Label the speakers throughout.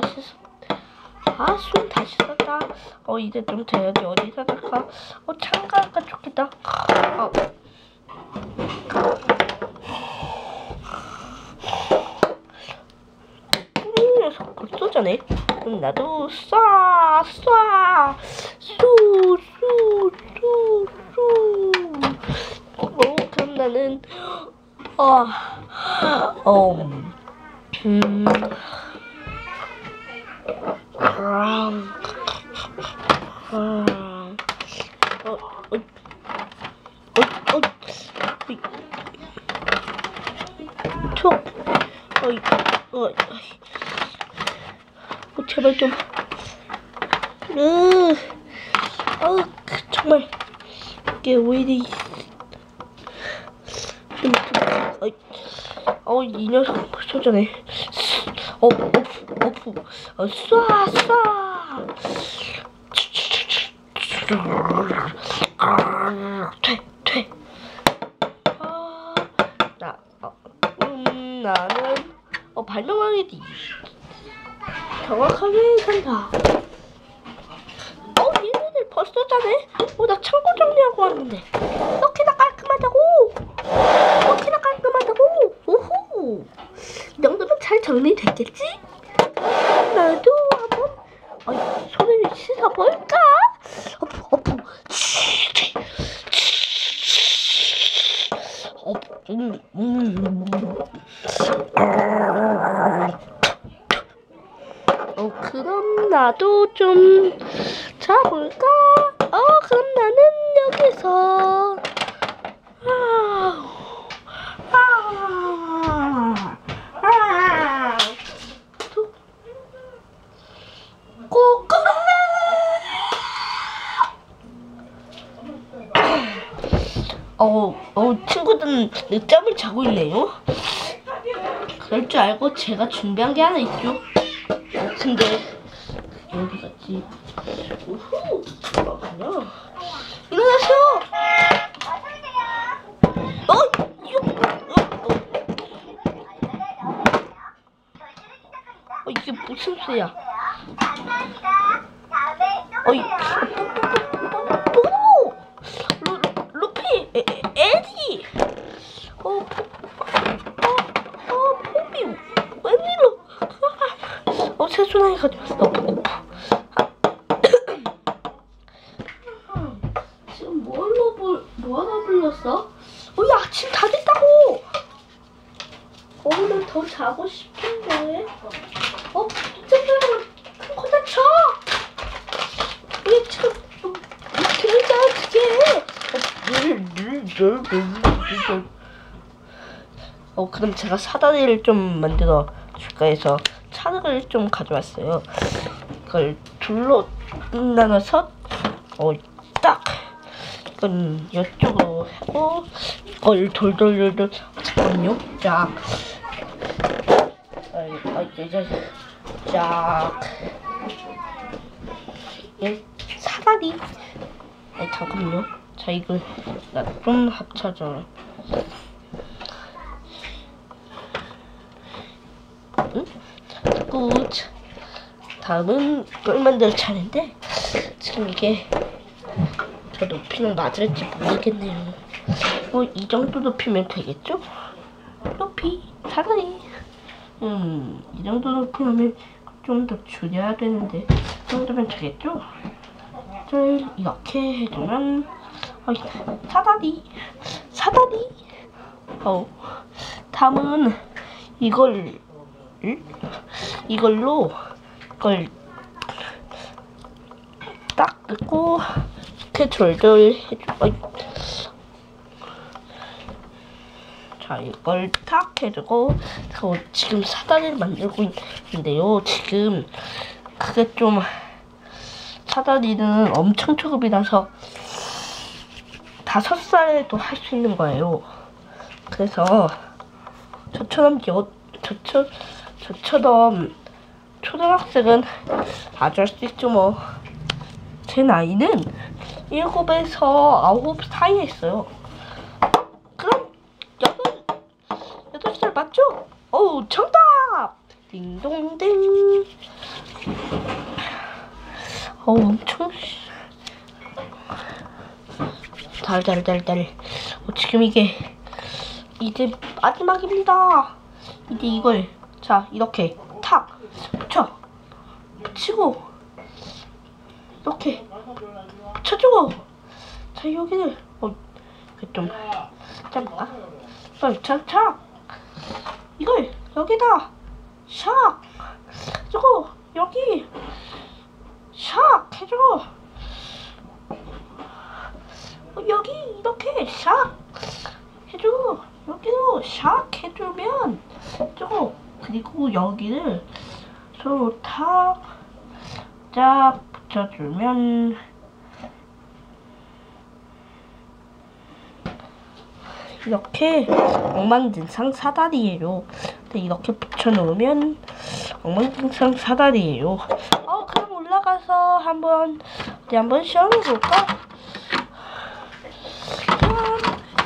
Speaker 1: 다시 아, 손 다시 썼다. 어, 이제 좀 돼야지. 어디 사다가. 어, 창가가 좋겠다. 아. 이 녀석 벌써 자네. 그럼 나도 쏴, 쏴, 쏘, 쏘, 쏘, 쏘. 어, 그럼 나는, 어, 어, 음, 어이, 어, 어, 제발 좀, 으, 어, 정말, 이게 왜 이리, 좀, 좀, 어이, 어, 이 녀석 전에, 어, 어프, 어프, 어, 쏴, 쏴. 돼, 돼. 아, 나, 어, 음, 나는, 어, 발명왕이지. 정확하게 산다. 어, 얘네들 벌써 자네? 어, 나 창고 정리하고 왔는데. 이렇게나 깔끔하다고! 이렇게나 깔끔하다고! 오호! 이 정도면 잘 정리됐겠지? 나도 한번, 어, 손을 씻어볼까? 어프, 어프. 어프, 음, 음. 어, 그럼 나도 좀 자볼까? 어, 그럼 나는 여기서! 어, 어, 친구들은 늦잠을 자고 있네요. 그럴 줄 알고 제가 준비한 게 하나 있죠. 어, 근데 어디 갔지? 우후, 뭐야? 일어나세요. 어, 어, 어, 어, 이게 무슨 소리야? 어이, 루피, 에디, 어, 포, 어, 어, 포비, 웬일로? 어, 세순하게 가져왔어. 어, 배고파. 아. 지금 뭘로 불, 불렀어? 어, 야, 아침 다 됐다고! 오늘 더 자고 싶은데. 어, 쌤들아, 큰코 다쳐! 이게 지금, 어, 들리잖아, 그게! 어, 그럼 제가 사다리를 좀 만들어 줄까 해서 차를 좀 가져왔어요. 그걸 둘로 나눠서, 어, 딱! 이건 이쪽으로 하고, 이걸 돌돌돌돌, 잠깐만요. 쫙. 아이, 아이, 이제, 쫙. 예, 사다리. 아이, 잠깐만요. 자, 이걸 나좀 합쳐줘. 응? 굿. 다음은 꿀 만들 차례인데 지금 이게 저 높이는 맞을지 모르겠네요. 뭐 이 정도 높이면 되겠죠? 높이 사다리. 음, 이 정도 높이면 좀 더 줄여야 되는데 이 정도면 되겠죠? 를 이렇게 해주면 어, 사다리 사다리 어 다음은 이걸 응? 이걸로 이걸 딱 넣고 이렇게 졸졸 해줘. 자 이걸 탁 해주고 저 지금 사다리를 만들고 있는데요 지금 그게 좀 사다리는 엄청 초급이라서 다섯 살에도 할 수 있는 거예요. 그래서 저처럼 여 저처 저처럼 초등학생은 아주 할 수 있죠 뭐. 제 나이는 일곱에서 아홉 사이에 있어요. 그럼 여덟 여덟 살 맞죠? 어우 정답! 딩동댕 어우 엄청 달달달달 어, 지금 이게 이제 마지막입니다 이제 이걸 자 이렇게 탁 붙여 붙이고 이렇게 붙여주고. 자 여기를 어 좀 잠깐 쫙쫙 이걸 여기다 샥 해주고 여기 샥 해주고. 어, 여기 이렇게 샥 해주고 여기도 샥 해주면 해주고. 그리고 여기를 서로 탁쫙 붙여주면 이렇게 엉망진창 사다리예요. 이렇게 붙여놓으면 엉망진창 사다리예요. 어, 그럼 올라가서 한번 어디 한번 시험해 볼까?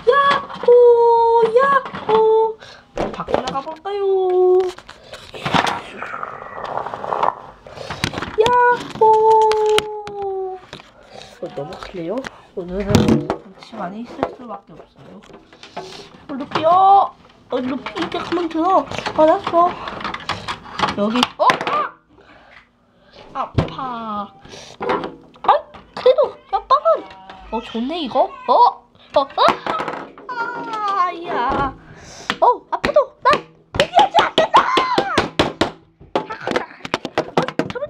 Speaker 1: 야호, 야호. 밖에 나가 볼까요? 야호. 어, 너무 클래요? 오늘은 같이 많이 있을 수밖에. 어, 루피요. 어, 루피 이제 그만 들어. 알았어. 여기. 어? 아! 아파. 아, 그래도 옆방은. 어, 좋네 이거. 어? 어? 아! 아야. 어, 아파도 난 포기하지 않는다. 어, 저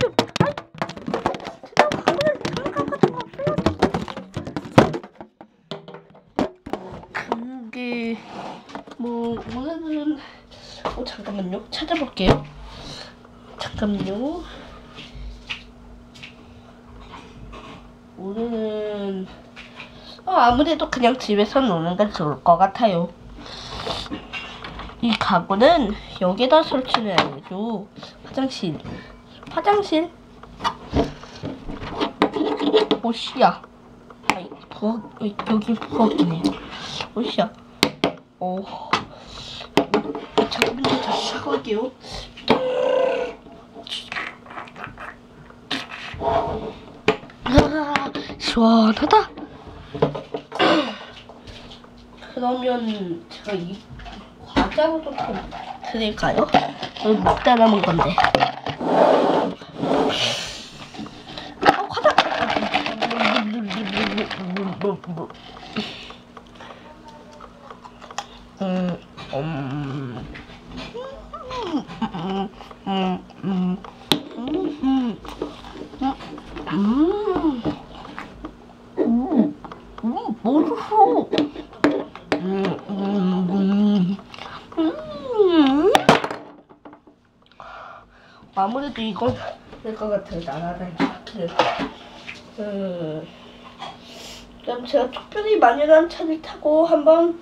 Speaker 1: 뭐 오늘은 어 잠깐만요. 찾아볼게요. 잠깐만요. 오늘은 어, 아무래도 그냥 집에서 노는 게 좋을 것 같아요. 이 가구는 여기다 설치는 아니고 화장실. 화장실? 옷이야. 아이 부엌 어, 여기 부엌이네. 옷이야. 오 다시 샤워할게요. 아, 시원하다. 그러면 제가 이 과자로 좀 드릴까요? 먹다 남은 건데 아무래도 이건 될것 같아요. 나라는 차를. 음. 제가 특별히 마녀란 차를 타고 한번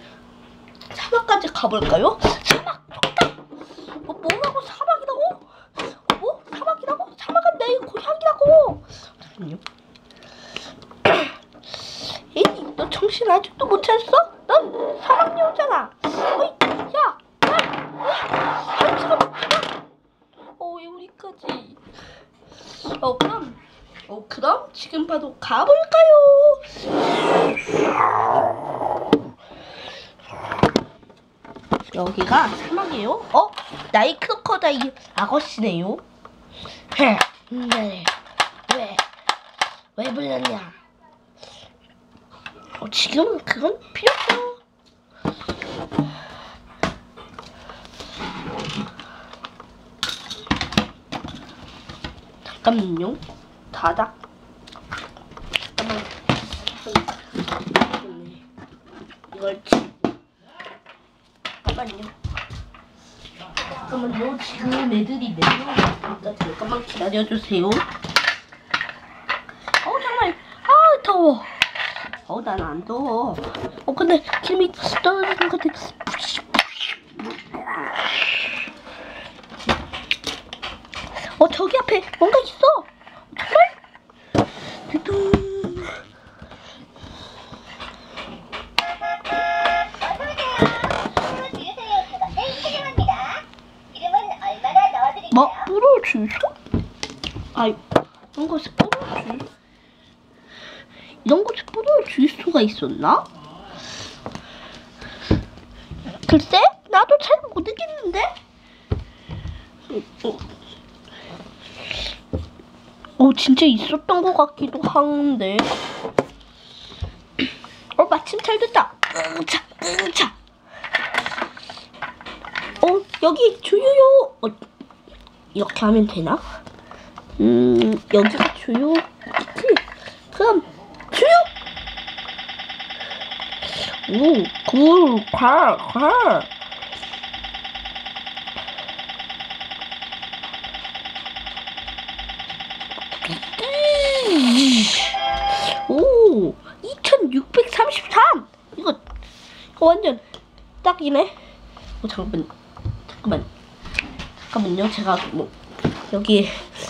Speaker 1: 사막까지 가볼까요? 사막. 뭐 뭐라고 사막이라고? 뭐 사막이라고? 사막은 내 고향이라고. 잠깐만요. 에이, 너 정신 아직도 못 차렸어? 넌 사막 여자잖아. 어이, 야, 야, 어이, 지금, 어, 왜 우리까지? 어, 그럼, 어, 그럼 지금 바로 가볼까요? 여기가 사막이에요? 어? 나이 크로커다일 아저씨네요. 헤, 네. 왜? 왜 불렀냐? 어, 지금 그건 필요 없어. 잠깐만요. 닫아. 잠깐만. 네. 이걸 치. 잠깐만요. 잠깐만요. 지금 애들이 내려오니까 잠깐만 기다려주세요. 어 정말 아 더워. 어난안 더워. 어 근데 김이 떨어지는 것 같아. 어 저기 앞에 뭔가 있어. 뭐? 물을 주소? 아이, 이런 거 스포 줄 이런 거 스포를 줄 수가 있었나? 글쎄 나도 잘 모르겠는데 어, 어 진짜 있었던 것 같기도 하는데. 어 마침 잘 됐다. 응차 응차 어 여기 주유요. 어, 이렇게 하면 되나? 음 여기가 주유겠지? 그럼 주유! 오굴 괄괄 완전 딱이네 어 잠깐만 잠깐만 잠깐만요 제가 뭐 여기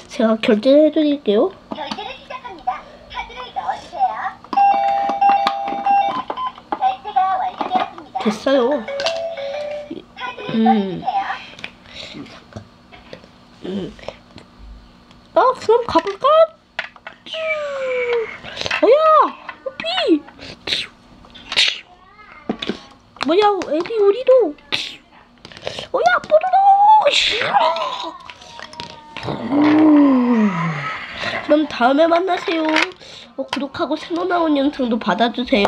Speaker 1: 제가 결제해 드릴게요
Speaker 2: 결제를 시작합니다. 카드를 넣어주세요. 결제가 완료되었습니다.
Speaker 1: 됐어요
Speaker 2: 카드를
Speaker 1: 음.
Speaker 2: 넣어주세요.
Speaker 1: 음. 아 그럼 가볼까? 뭐야 호피 뭐야 에디 우리도. 뭐야 뽀로로 그럼 다음에 만나세요. 어, 구독하고 새로 나온 영상도 받아주세요